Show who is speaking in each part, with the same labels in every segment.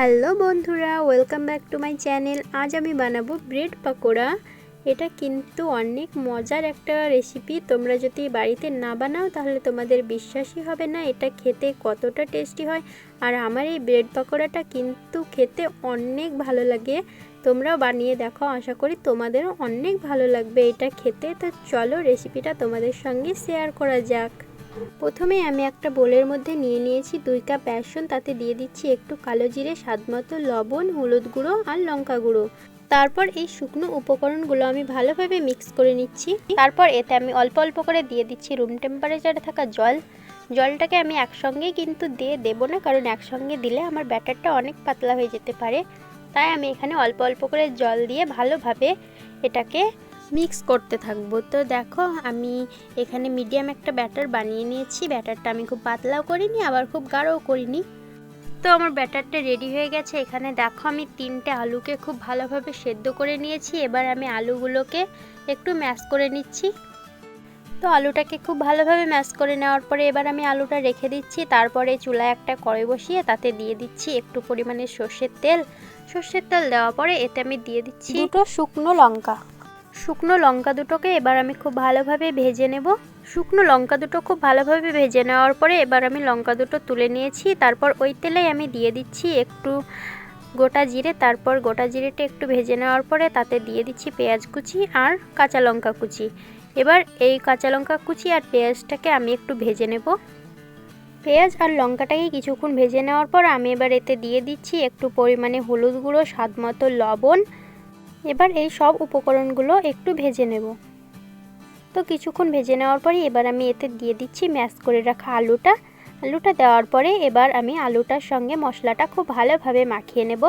Speaker 1: Hello বন্ধুরা welcome back to my channel আজ আমি বানাবো ব্রেড পাকোড়া। এটা কিন্তু অনেক মজার একটা রেসিপি তোমরা যদি বাড়িতে না বানাও, তাহলে তোমাদের বিশ্বাসই হবে না, এটা খেতে কতটা টেস্টি হয়। আর আমার এই ব্রেড পাকোড়াটা কিন্তু খেতে অনেক ভালো লাগে। তোমরাও বানিয়ে দেখো, আশা করি তোমাদেরও অনেক ভালো লাগবে। এটা খেতে, তো চলো রেসিপিটা তোমাদের সঙ্গে শেয়ার করা যাক। প্রথমে আমি একটা বোলের মধ্যে নিয়ে নিয়েছি দুই কাপ বেসন, তাতে দিয়ে দিচ্ছি একটু কালো জিরে, স্বাদ মতো লবণ, হলুদ গুঁড়ো আর লঙ্কা গুঁড়ো। তারপর এই শুকনো উপকরণগুলো আমি ভালোভাবে মিক্স করে নিচ্ছি। তারপর এতে আমি অল্প অল্প করে দিয়ে দিচ্ছি রুম টেম্পারেচারে থাকা জল। জলটাকে আমি একসঙ্গেই কিন্তু দিয়ে দেবো না, কারণ একসঙ্গে দিলে আমার ব্যাটারটা অনেক পাতলা হয়ে যেতে পারে। তাই আমি এখানে অল্প অল্প করে জল দিয়ে ভালোভাবে এটাকে মিক্স করতে থাকব। তো দেখো, আমি এখানে মিডিয়াম একটা ব্যাটার বানিয়ে নিয়েছি। ব্যাটারটা আমি খুব পাতলাও করিনি, আবার খুব গাঢ়ও করিনি। তো আমার ব্যাটারটা রেডি হয়ে গেছে। এখানে দেখো, আমি তিনটে আলুকে খুব ভালোভাবে সেদ্ধ করে নিয়েছি। এবার আমি আলুগুলোকে একটু ম্যাশ করে নিচ্ছি। তো আলুটাকে খুব ভালোভাবে ম্যাশ করে নেওয়ার পরে এবার আমি আলুটা রেখে দিচ্ছি। তারপরে চুলায় একটা কড়াই বসিয়ে তাতে দিয়ে দিচ্ছি একটু পরিমাণে সর্ষের তেল। সর্ষের তেল দেওয়ার পরে এতে আমি দিয়ে দিচ্ছি দুটো শুকনো লঙ্কা। শুকনো লঙ্কা দুটোকে এবার আমি খুব ভালোভাবে ভেজে নেব। শুকনো লঙ্কা দুটো খুব ভালোভাবে ভেজে নেওয়ার পরে এবার আমি লঙ্কা দুটো তুলে নিয়েছি। তারপর ওই তেলেই আমি দিয়ে দিচ্ছি একটু গোটা জিরে। তারপর গোটা জিরেটা একটু ভেজে নেওয়ার পরে তাতে দিয়ে দিচ্ছি পেঁয়াজ কুচি আর কাঁচা লঙ্কা কুচি। এবার এই কাঁচা লঙ্কা কুচি আর পেঁয়াজটাকে আমি একটু ভেজে নেব। পেঁয়াজ আর লঙ্কাটাকে কিছুক্ষণ ভেজে নেওয়ার পর আমি এবার এতে দিয়ে দিচ্ছি একটু পরিমাণে হলুদ গুঁড়ো স্বাদ মতো লবণ এবার এই সব উপকরণগুলো একটু ভেজে নেব। তো কিছুক্ষণ ভেজে নেওয়ার পরে এবার আমি এতে দিয়ে দিচ্ছি ম্যাশ করে রাখা আলুটা। আলুটা দেওয়ার পরে এবার আমি আলুটার সঙ্গে মশলাটা খুব ভালোভাবে মাখিয়ে নেব।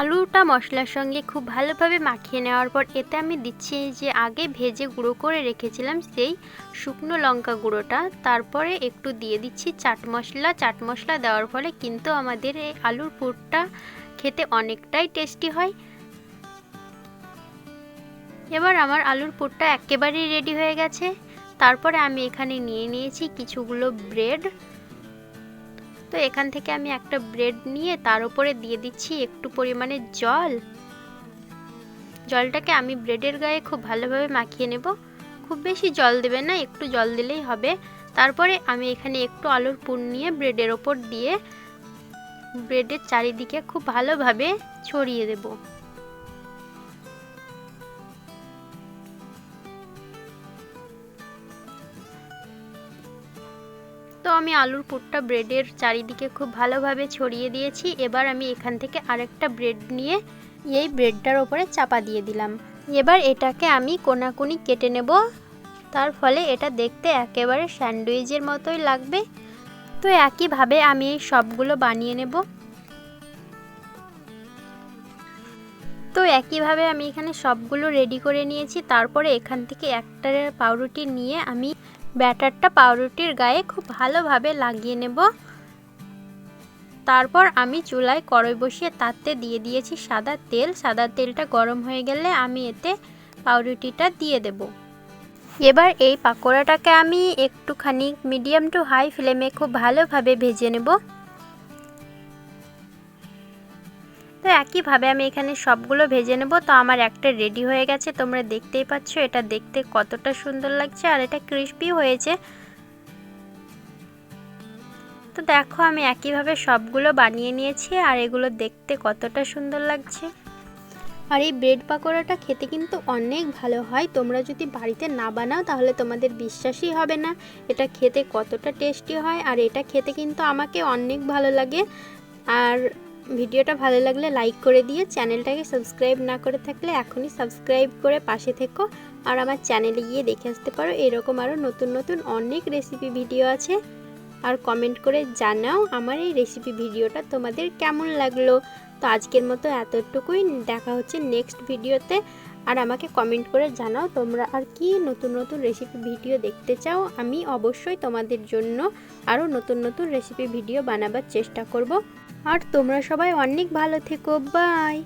Speaker 1: আলুটা মশলার সঙ্গে খুব ভালোভাবে মাখিয়ে নেওয়ার পর এতে আমি দিচ্ছি যে আগে ভেজে গুঁড়ো করে রেখেছিলাম সেই শুকনো লঙ্কা গুঁড়োটা। তারপরে একটু দিয়ে দিচ্ছি চাট মশলা। চাট মশলা দেওয়ার ফলে কিন্তু আমাদের এই আলুর পুরটা খেতে অনেকটাই টেস্টি হয়। এবার আমার আলুর পুরটা একেবারেই রেডি হয়ে গেছে। তারপরে আমি এখানে নিয়ে নিয়েছি কিছুগুলো ব্রেড। তো এখান থেকে আমি একটা ব্রেড নিয়ে তার উপরে দিয়ে দিচ্ছি একটু পরিমাণে জল। জলটাকে আমি ব্রেডের গায়ে খুব ভালোভাবে মাখিয়ে নেব। খুব বেশি জল দেবে না, একটু জল দিলেই হবে। তারপরে আমি এখানে একটু আলুর পুর নিয়ে ব্রেডের ওপর দিয়ে ব্রেডের চারিদিকে খুব ভালোভাবে ছড়িয়ে দেবো। আমি আলুর পুরটা ব্রেডের চারিদিকে খুব ভালোভাবে ছড়িয়ে দিয়েছি। এবার আমি এখান থেকে আরেকটা ব্রেড নিয়ে এই ব্রেডটার ওপরে চাপা দিয়ে দিলাম। এবার এটাকে আমি কোনাকুনি কেটে নেব। তার ফলে এটা দেখতে একেবারে স্যান্ডউইচের মতোই লাগবে। তো একইভাবে আমি এই সবগুলো বানিয়ে নেব। তো একইভাবে আমি এখানে সবগুলো রেডি করে নিয়েছি। তারপরে এখান থেকে একটা পাউরুটি নিয়ে আমি ব্যাটারটা পাউরুটির গায়ে খুব ভালোভাবে লাগিয়ে নেব। তারপর আমি চুলায় কড়াই বসিয়ে তাতে দিয়ে দিয়েছি সাদা তেল। সাদা তেলটা গরম হয়ে গেলে আমি এতে পাউরুটিটা দিয়ে দেব। এবার এই পাকোড়াটাকে আমি একটুখানি মিডিয়াম টু হাই ফ্লেমে খুব ভালোভাবে ভেজে নেব। তো একইভাবে আমি এখানে সবগুলো ভেজে নেব। তো আমার একটা রেডি হয়ে গেছে, তোমরা দেখতেই পাচ্ছ। এটা দেখতে কতটা সুন্দর লাগছে আর এটা ক্রিস্পি হয়েছে। তো দেখো, আমি একইভাবে সবগুলো বানিয়ে নিয়েছি আর এগুলো দেখতে কতটা সুন্দর লাগছে। আর এই ব্রেড পাকোড়াটা খেতে কিন্তু অনেক ভালো হয়। তোমরা যদি বাড়িতে না বানাও, তাহলে তোমাদের বিশ্বাসই হবে না। এটা খেতে কতটা টেস্টি হয়। আর এটা খেতে কিন্তু আমাকে অনেক ভালো লাগে। আর ভিডিওটা ভালো লাগলে লাইক করে দিয়ে চ্যানেলটাকে সাবস্ক্রাইব না করে থাকলে এখনই সাবস্ক্রাইব করে পাশে থেকো। আর আমার চ্যানেলে গিয়ে দেখে আসতে পারো, এরকম আরও নতুন নতুন অনেক রেসিপি ভিডিও আছে। আর কমেন্ট করে জানাও আমার এই রেসিপি ভিডিওটা তোমাদের কেমন লাগল। তো আজকের মতো এতটুকুই, দেখা হচ্ছে নেক্সট ভিডিওতে আর আমাকে কমেন্ট করে জানাও তোমরা আর কি নতুন নতুন রেসিপি ভিডিও দেখতে চাও। আমি অবশ্যই তোমাদের জন্য আরও নতুন নতুন রেসিপি ভিডিও বানাবার চেষ্টা করব। আর তোমরা সবাই অনেক ভালো থেকো বাই।